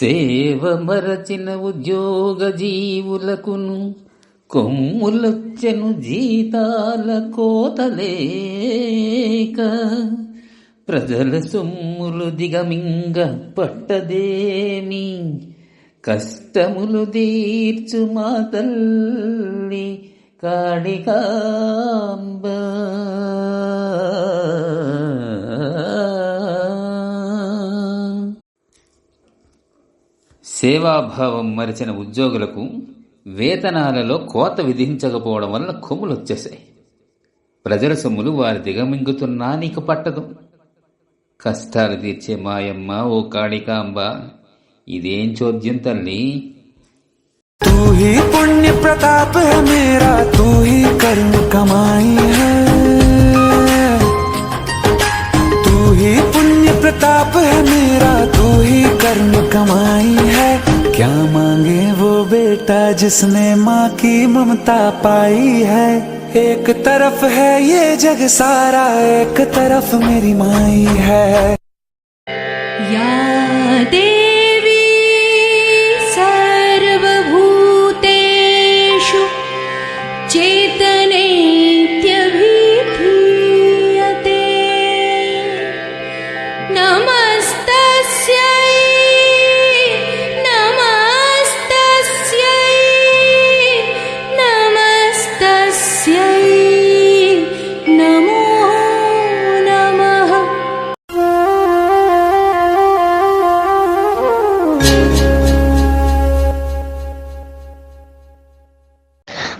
సేవ మరచిన ఉద్యోగ జీవులకును కొమ్ములొచ్చెను జీతాల కోతలేక ప్రజల సొమ్ములు దిగమింగ పట్టదేమి? కష్టములు తీర్చు మా తల్లి కాళికాంబ. సేవాభావం మరిచిన ఉద్యోగులకు వేతనాలలో కోత విధించకపోవడం వలన కొమ్ములు వచ్చేసాయి ప్రజల సొమ్ములు వారి దిగమింగుతున్నా నీకు పట్టదు కష్టాలు తీర్చే మాయమ్మ ఓ కాళికాంబ ఇదేం చోద్యం తల్లి तू ही पुण्य प्रताप है मेरा तू ही कर्म कमाई है तू ही पुण्य प्रताप है मेरा, तू ही कर्म कमाई है। क्या मांगे वो बेटा जिसने माँ की ममता पाई है? एक तरफ़ है ये जग सारा, एक तरफ़ मेरी माई है। या